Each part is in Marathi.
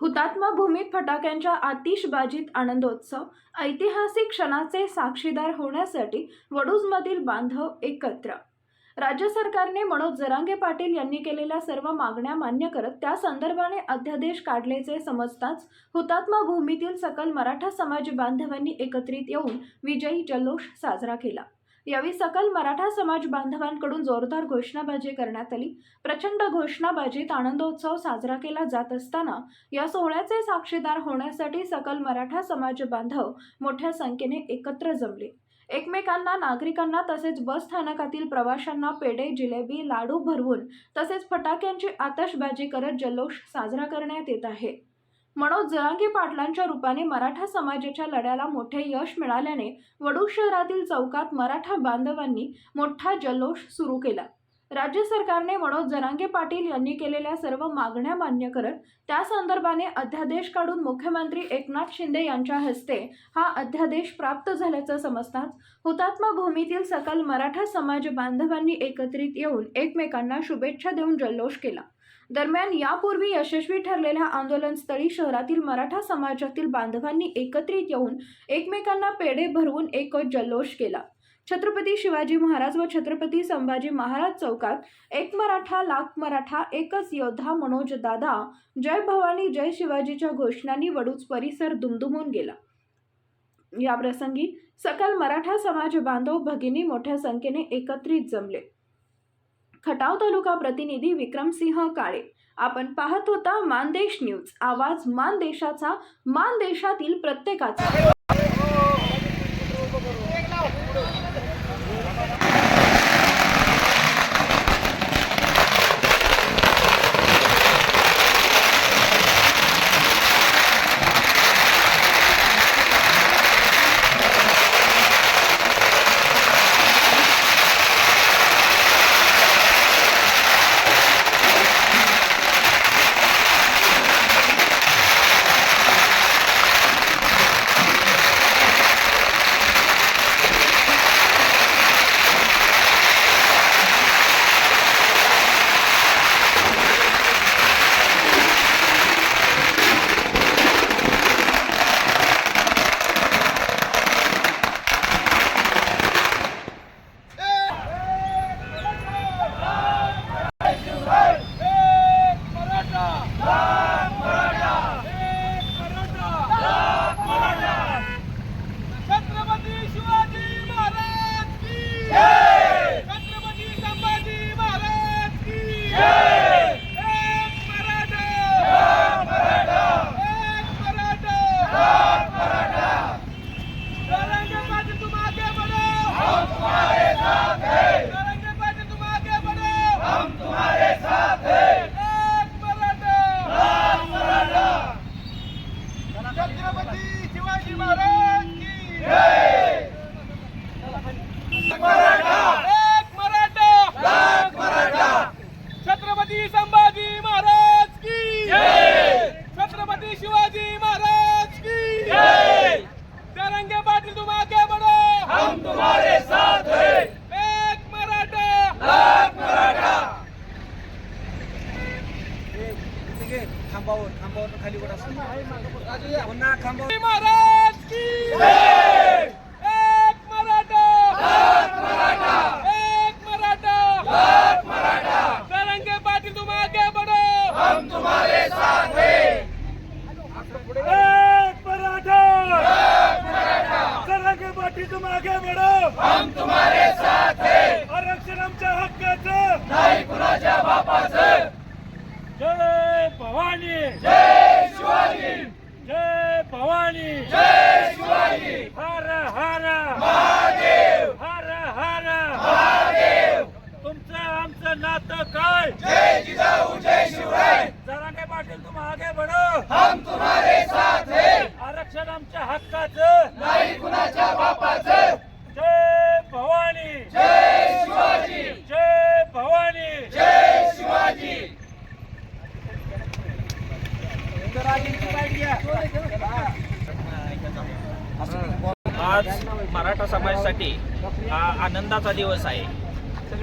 हुतात्मा भूमीत फटाक्यांच्या आतिषबाजीत आनंदोत्सव ऐतिहासिक क्षणाचे साक्षीदार होण्यासाठी वडूजमधील बांधव एकत्र. राज्य सरकारने मनोज जरांगे पाटील यांनी केलेल्या सर्व मागण्या मान्य करत त्या संदर्भाने अध्यादेश काढल्याचे समजताच हुतात्मा भूमीतील सकल मराठा समाज बांधवांनी एकत्रित येऊन विजयी जल्लोष साजरा केला. यावेळी सकल मराठा समाज बांधवांकडून जोरदार घोषणाबाजी करण्यात आली. प्रचंड घोषणाबाजीत आनंदोत्सव साजरा केला जात असताना या सोहळ्याचे साक्षीदार होण्यासाठी सकल मराठा समाज बांधव मोठ्या संख्येने एकत्र जमले. एकमेकांना नागरिकांना तसेच बस स्थानकातील प्रवाशांना पेढे जिलेबी लाडू भरवून तसेच फटाक्यांची आतषबाजी करत जल्लोष साजरा करण्यात येत आहे. मनोज जरांगे पाटलांच्या रूपाने मराठा समाजाच्या लढ्याला मोठे यश मिळाल्याने वडू शहरातील चौकात मराठा बांधवांनी मोठा जल्लोष सुरू केला. राज्य सरकारने मनोज जरांगे पाटील यांनी केलेल्या सर्व मागण्या मान्य करत त्या संदर्भाने अध्यादेश काढून मुख्यमंत्री एकनाथ शिंदे यांच्या हस्ते हा अध्यादेश प्राप्त झाल्याचं समजताच हुतात्मा भूमीतील सकल मराठा समाज बांधवांनी एकत्रित येऊन एकमेकांना शुभेच्छा देऊन जल्लोष केला. दरम्यान यापूर्वी यशस्वी ठरलेल्या आंदोलनस्थळी शहरातील मराठा समाजातील बांधवांनी एकत्रित येऊन एकमेकांना पेढे भरवून एकच जल्लोष केला. छत्रपती शिवाजी महाराज व छत्रपती संभाजी महाराज चौकात एक मराठा लाख मराठा एकच योद्धा मनोज दादा जय भवानी जय शिवाजीच्या घोषणांनी वडूच परिसर दुमदुमून गेला. या प्रसंगी सकल मराठा समाज बांधव भगिनी मोठ्या संख्येने एकत्रित जमले. खटाव तालुका प्रतिनिधी विक्रमसिंह काळे. आपण पाहत होता मानदेश न्यूज. आवाज मानदेशाचा मानदेशातील प्रत्येकाचा. पुन्हा महाराज की जय एक मराठा मराठा एक मराठा मराठा तरंगे पाटील तुम आगे बढ़ो हम तुम्हारे साथ एक मराठा सरंगे पाठी तुम आगे बढ़ो हम तुम्हारे साथ हैं आरक्षण आमच्या हक्काचं नाही कुणाच्या बापाचं जय भवानी. जय शिवाजी जय भवानी जय शिवाजी हर हर महादेव हर हर महादेव तुमचं आमचं नातं काय? जय जिजाऊ जय शिवराय सरंगे पाटील तुम आगे बढ़ो हम तुम्हारे साथ हैं आरक्षण आमच्या हक्काचं नाही कुणाच्या बापाचं जय भवानी जय शिवाजी जय भवानी जय शिवाजी आज मराठा समाजासाठी हा आनंदाचा दिवस आहे.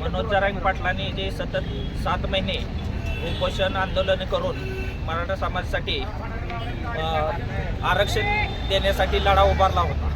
मनोज जरांग पाटलांनी जे सतत सात महिने उपोषण आंदोलन करून मराठा समाजासाठी आरक्षण देण्यासाठी लढा उभारला होता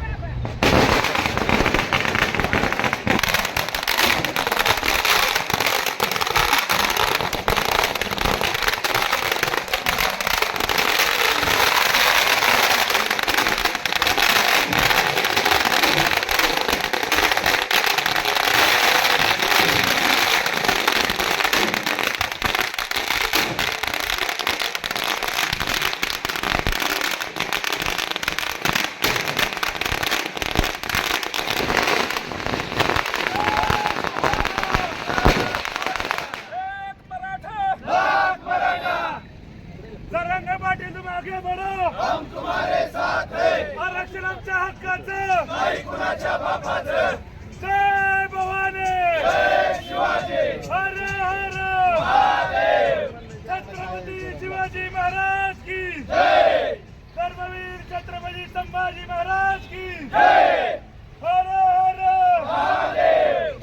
जरांगे पाटील तुम आगे बढ़ो हम तुम्हारे साथ हैं आरक्षण आमच्या हक्काचं कुणाच्या बापाचं. जय भवानी! जय शिवाजी! हर हर! महादेव! छत्रपती शिवाजी महाराज की! जय! धर्मवीर छत्रपती संभाजी महाराज की! जय! हर हर! महादेव!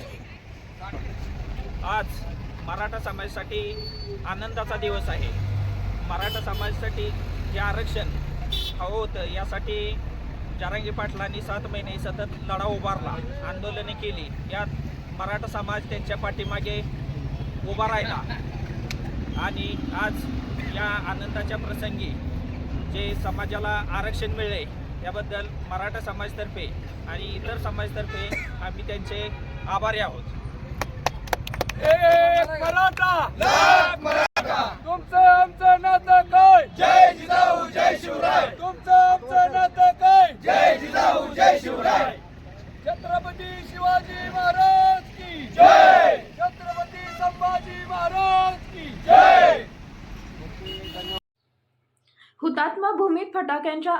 आज मराठा समाजासाठी आनंदाचा दिवस आहे. मराठा समाजासाठी जे आरक्षण हवं होतं यासाठी जारांगी पाटलांनी सात महिने सतत लढा उभारला आंदोलने केली. यात मराठा समाज त्यांच्या पाठीमागे उभा राहिला. आणि आज या आनंदाच्या प्रसंगी जे समाजाला आरक्षण मिळले याबद्दल मराठा समाजतर्फे आणि इतर समाजतर्फे आम्ही त्यांचे आभारी आहोत एक मराठा तुमचं आमचं नातं काय जय जिजाऊ जय शिवराय तुमचं आमचं नातं काय जय जिजाऊ जय शिवराय छत्रपती शिवाजी महाराज की जय छत्रपती संभाजी महाराज की जय हुतात्मा भूमीत फटाक्यांच्या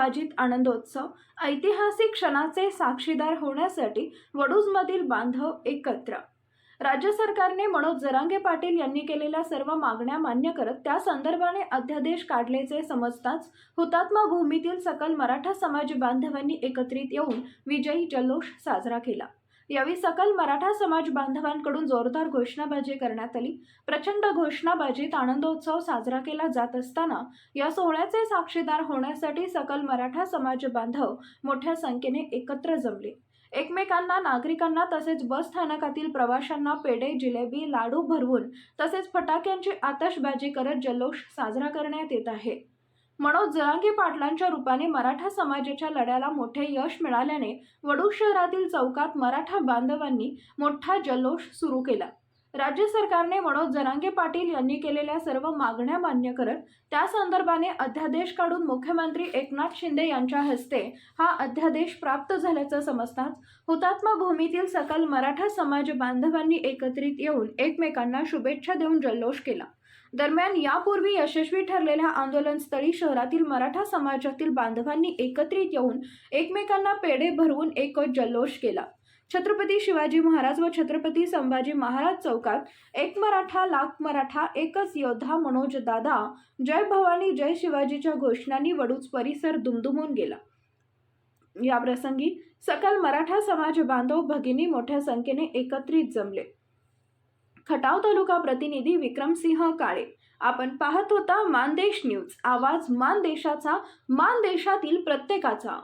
आतिषबाजीत आनंदोत्सव ऐतिहासिक क्षणाचे साक्षीदार होण्यासाठी वडूजमधील बांधव एकत्र. राज्य सरकारने मनोज जरांगे पाटील यांनी केलेल्या सर्व मागण्या मान्य करत त्या संदर्भाने अध्यादेश काढल्याचे समजताच हुतात्मा भूमीतील सकल मराठा समाज बांधवांनी एकत्रित येऊन विजयी जल्लोष साजरा केला. यावेळी सकल मराठा समाज बांधवांकडून जोरदार घोषणाबाजी करण्यात आली. प्रचंड घोषणाबाजीत आनंदोत्सव साजरा केला जात असताना या सोहळ्याचे साक्षीदार होण्यासाठी सकल मराठा समाज बांधव मोठ्या संख्येने एकत्र जमले. एकमेकांना नागरिकांना तसेच बस स्थानकातील प्रवाशांना पेढे जिलेबी लाडू भरवून तसेच फटाक्यांची आतषबाजी करत जल्लोष साजरा करण्यात येत आहे. मनोज जरांगी पाटलांच्या रूपाने मराठा समाजाच्या लढ्याला मोठे यश मिळाल्याने वडू शहरातील चौकात मराठा बांधवांनी मोठा जल्लोष सुरू केला. राज्य सरकारने मनोज जरांगे पाटील यांनी केलेल्या सर्व मागण्या मान्य करत त्या संदर्भाने अध्यादेश काढून मुख्यमंत्री एकनाथ शिंदे यांच्या हस्ते हा अध्यादेश प्राप्त झाल्याचं समजताच हुतात्मा भूमीतील सकल मराठा समाज बांधवांनी एकत्रित येऊन एकमेकांना शुभेच्छा देऊन जल्लोष केला. दरम्यान यापूर्वी यशस्वी ठरलेल्या आंदोलनस्थळी शहरातील मराठा समाजातील बांधवांनी एकत्रित येऊन एकमेकांना पेढे भरवून एकच जल्लोष केला. छत्रपती शिवाजी महाराज व छत्रपती संभाजी महाराज चौकात एक मराठा लाख मराठा एकच योद्धा मनोज दादा जय भवानी जय शिवाजीच्या घोषणांनी वडूच परिसर दुमदुमून गेला. या प्रसंगी सकल मराठा समाज बांधव भगिनी मोठ्या संख्येने एकत्रित जमले. खटाव तालुका प्रतिनिधी विक्रमसिंह काळे. आपण पाहत होता मानदेश न्यूज. आवाज मानदेशाचा मानदेशातील प्रत्येकाचा.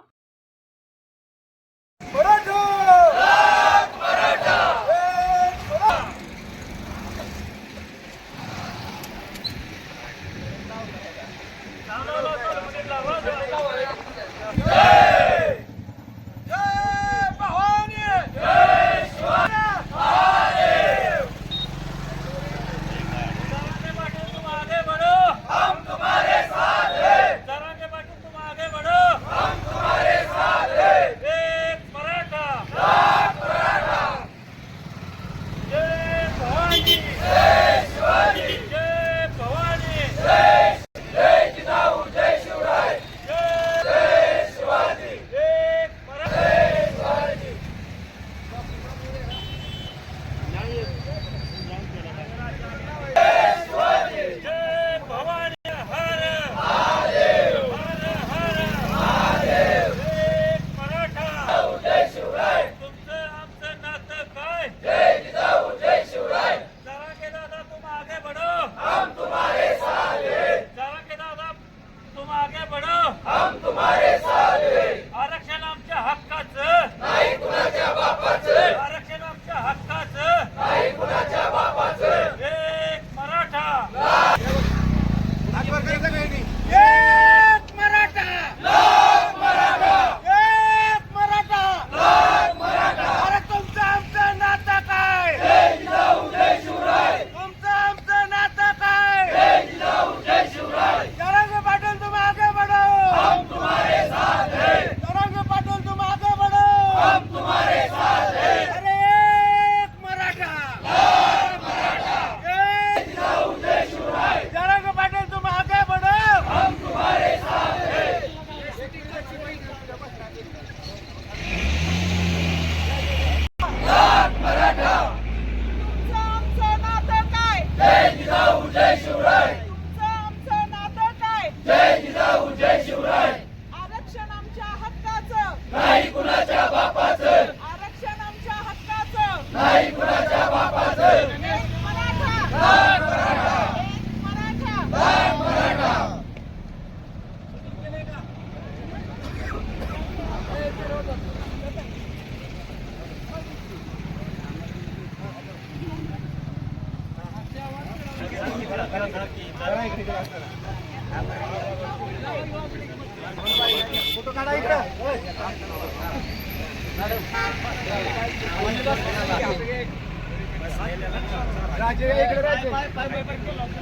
राजे इकडे राजे.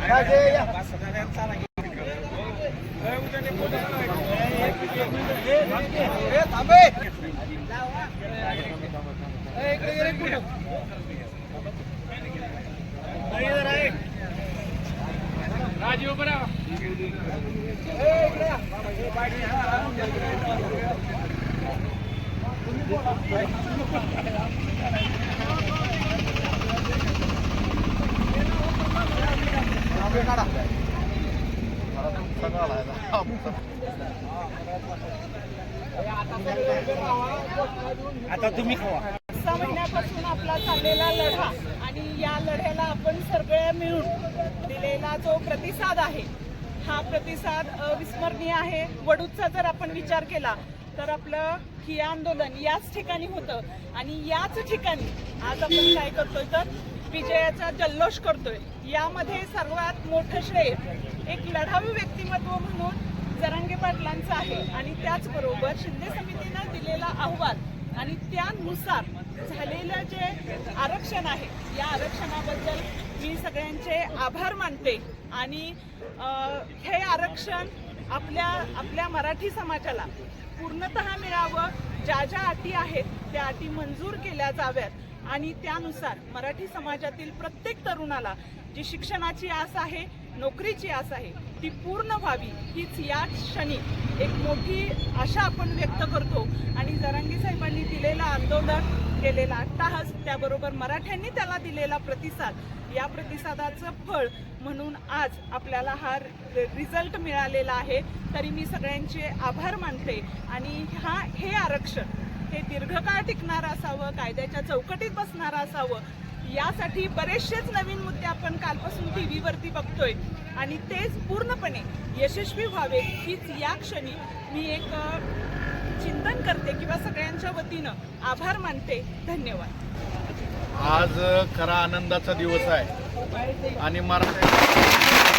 राजे या. राजीव बरा ए, इकडे या. थांबे काढा आता तुम्ही खावा. सहा महिन्यापासून आपला चाललेला लढा आणि या लढ्याला आपण सगळे मिळून दिलेला जो प्रतिसाद आहे हा प्रतिसाद अविस्मरणीय आहे. वडूचा जर आपण विचार केला तर आपलं ठिय्या आंदोलन याच ठिकाणी होतं. आणि याच ठिकाणी आज आपण काय करतोय तर विजयाचा जल्लोष करतोय. यामध्ये सर्वात मोठं श्रेय एक लढाऊ व्यक्तिमत्व म्हणून जरांगे पाटलांचं आहे. आणि त्याचबरोबर शिंदे समितीनं दिलेला अहवाल आणि त्यानुसार झालेलं जे आरक्षण आहे या आरक्षणाबद्दल मी सगळ्यांचे आभार मानते. आणि हे आरक्षण आपल्या आपल्या मराठी समाजाला पूर्णतः मिळावं. ज्या ज्या अटी आहेत त्या अटी मंजूर केल्या जाव्यात. आणि त्यानुसार मराठी समाजातील प्रत्येक तरुणाला जी शिक्षणाची आस आहे नोकरीची आस आहे ती पूर्ण व्हावी हीच या क्षणी एक मोठी आशा आपण व्यक्त करतो. आणि जरांगी साहेबांनी दिलेलं आंदोलन केलेला अट्टाहास त्याबरोबर मराठ्यांनी त्याला दिलेला प्रतिसाद. या प्रतिसादाचं फळ म्हणून आज आपल्याला हा रिझल्ट मिळालेला आहे. तरी मी सगळ्यांचे आभार मानते. आणि हा हे आरक्षण हे दीर्घकाळ टिकणारं असावं कायद्याच्या चौकटीत बसणारं असावं यासाठी बरेचसेच नवीन मुद्दे आपण कालपासून टी व्हीवरती बघतोय. आणि तेच पूर्णपणे यशस्वी व्हावे हीच या क्षणी मी एक चिंतन करते किंवा सगळ्यांच्या वतीनं आभार मानते. धन्यवाद. आज खरा आनंदाचा दिवस आहे. आणि मराठा